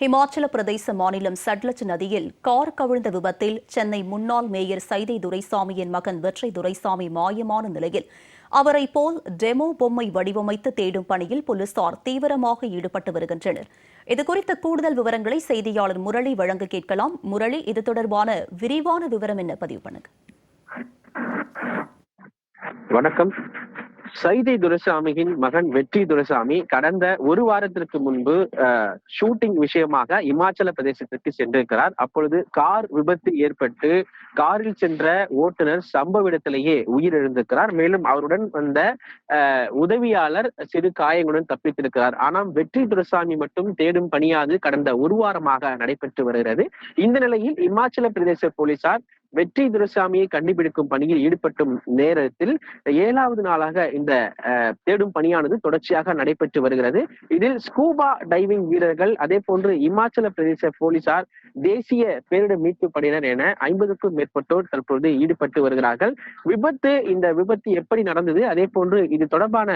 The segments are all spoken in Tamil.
ஹிமாச்சல பிரதேச மாநிலம் சட்லஜ் நதியில் கார் கவிழ்ந்த விபத்தில் சென்னை முன்னாள் மேயர் சைதை துரைசாமியின் மகன் வெற்றி துரைசாமி மாயமான நிலையில். அவரை போல் டெமோ பொம்மை வடிவமைத்து தேடும் பணியில் போலீசார் தீவிரமாக ஈடுபட்டு வருகின்றனர். இதுகுறித்த கூடுதல் விவரங்களை செய்தியாளர் முரளி வழங்க கேட்கலாம். முரளி இது தொடர்பான விரிவான விவரம் என்ன? பதிவு பண்ணுங்க. வணக்கம். சைதை துரைசாமியின் மகன் வெற்றி துரைசாமி கடந்த ஒரு வாரத்திற்கு முன்பு ஷூட்டிங் விஷயமாக இமாச்சல பிரதேசத்திற்கு சென்றிருக்கிறார். அப்பொழுது கார் விபத்து ஏற்பட்டு காரில் சென்ற ஓட்டுநர் சம்பவ இடத்திலேயே உயிரிழந்திருக்கிறார். மேலும் அவருடன் வந்த உதவியாளர் சிறு காயங்களுடன் தப்பித்திருக்கிறார். ஆனால் வெற்றி துரைசாமி மட்டும் தேடும் பணியாது கடந்த ஒரு வாரமாக நடைபெற்று வருகிறது. இந்த நிலையில் இமாச்சல பிரதேச போலீசார் வெற்றி துரைசாமியை கண்டுபிடிக்கும் பணியில் ஈடுபட்டும் நேரத்தில் ஏழாவது நாளாக இந்த தேடும் பணியானது தொடர்ச்சியாக நடைபெற்று வருகிறது. இதில் ஸ்கூபா டைவிங் வீரர்கள் அதே போன்று இமாச்சல பிரதேச போலீசார் தேசிய பேரிடர் மீட்பு படையினர் என ஐம்பதுக்கும் மேற்பட்டோர் தற்பொழுது ஈடுபட்டு வருகிறார்கள். விபத்து இந்த விபத்து எப்படி நடந்தது? அதே போன்று இது தொடர்பான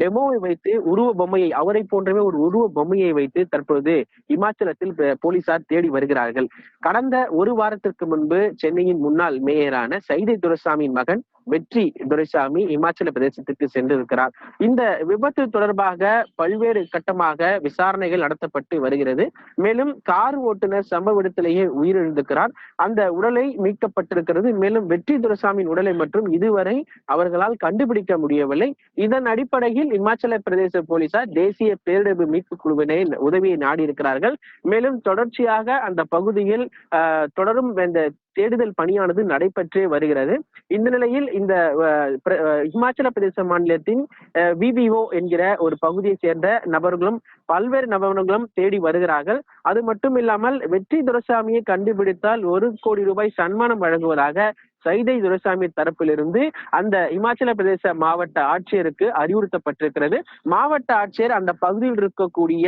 டெமோவை வைத்து உருவ பொம்மையை அவரை போன்றவே ஒரு உருவ பொம்மையை வைத்து தற்பொழுது இமாச்சலத்தில் போலீசார் தேடி வருகிறார்கள். கடந்த ஒரு வாரத்திற்கு முன்பு சென்னையின் முன்னாள் மேயரான சைதை துரசாமியின் மகன் வெற்றி துரைசாமி இமாச்சல பிரதேசத்திற்கு சென்றிருக்கிறார். இந்த விபத்து தொடர்பாக பல்வேறு கட்டமாக விசாரணைகள் நடத்தப்பட்டு வருகிறது. மேலும் கார் ஓட்டுநர் சம்பவ இடத்திலேயே உயிரிழந்திருக்கிறார். அந்த உடலை மீட்கப்பட்டிருக்கிறது. மேலும் வெற்றி துரைசாமியின் உடலை மற்றும் இதுவரை அவர்களால் கண்டுபிடிக்க முடியவில்லை. இதன் அடிப்படையில் இமாச்சல பிரதேச போலீசார் தேசிய பேரிடர் மீட்பு குழுவினை உதவியை நாடி இருக்கிறார்கள் மேலும் தொடர்ச்சியாக அந்த பகுதியில் ஆஹ், தொடரும் இந்த தேடுதல் பணியானது நடைபெற்றே வருகிறது. இந்த நிலையில் இந்த இமாச்சல பிரதேச மாநிலத்தின் விபிஓ என்கிற ஒரு பகுதியை சேர்ந்த நபர்களும் பல்வேறு நபர்களும் தேடி வருகிறார்கள். அது மட்டும் இல்லாமல் வெற்றி துரசாமியை கண்டுபிடித்தால் ஒரு கோடி ரூபாய் சன்மானம் வழங்குவதாக சைதை துரைசாமி தரப்பிலிருந்து அந்த இமாச்சல பிரதேச மாவட்ட ஆட்சியருக்கு அறிவுறுத்தப்பட்டிருக்கிறது. மாவட்ட ஆட்சியர் அந்த பகுதியில் இருக்கக்கூடிய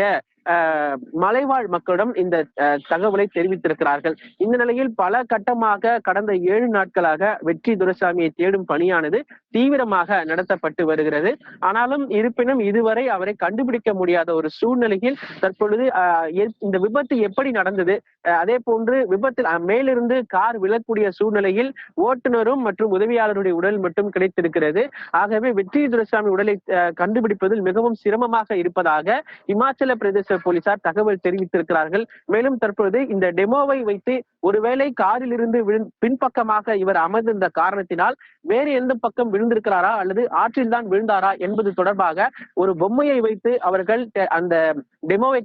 மலைவாழ் மக்களிடம் இந்த தகவலை தெரிவித்திருக்கிறார்கள். இந்த நிலையில் பல கட்டமாக கடந்த ஏழு நாட்களாக வெற்றி துரைசாமியை தேடும் பணியானது தீவிரமாக நடத்தப்பட்டு வருகிறது. ஆனாலும் இருப்பினும் இதுவரை அவரை கண்டுபிடிக்க முடியாத ஒரு சூழ்நிலையில் தற்பொழுது இந்த விபத்து எப்படி நடந்தது? அதே போன்று விபத்தில் மேலிருந்து கார் விழக்கூடிய சூழ்நிலையில் ஓட்டுநரும் மற்றும் உதவியாளருடைய உடல் மட்டும் கிடைத்திருக்கிறது. ஆகவே வெற்றி துரைசாமி உடலை அஹ், கண்டுபிடிப்பதில் மிகவும் சிரமமாக இருப்பதாக இமாச்சல பிரதேச போலீசார் தகவல் தெரிவித்திருக்கிறார்கள். மேலும் தற்பொழுது இந்த டெமோவை வைத்து ஒருவேளை காரில் இருந்து பின்பக்கமாக இவர் அமர்ந்திருந்த காரணத்தினால் வேறு எந்த பக்கம் விழுந்திருக்கிறாரா அல்லது ஆற்றில் தான் விழுந்தாரா என்பது தொடர்பாக ஒரு பொம்மையை வைத்து அவர்கள் அந்த டெமோவை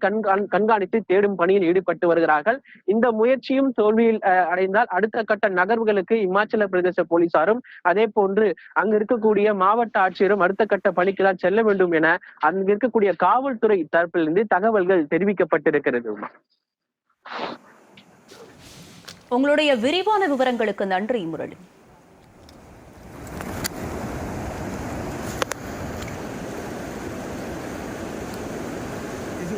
கண்காணித்து தேடும் பணியில் ஈடுபட்டு வருகிறார்கள். இந்த முயற்சியும் தோல்வியில் அடைந்தால் அடுத்த கட்ட நகர்வுகளுக்கு இமாச்சல பிரதேச போலீசாரும் அதே போன்று அங்கு இருக்கக்கூடிய மாவட்ட ஆட்சியரும் அடுத்த கட்ட பணிக்கு தான் செல்ல வேண்டும் என அங்கு இருக்கக்கூடிய காவல்துறை தரப்பிலிருந்து தகவல் தகவல்கள் தெரிவிக்கப்பட்டிருக்கிறது. உங்களுடைய விரிவான விவரங்களுக்கு நன்றி முரளி इसी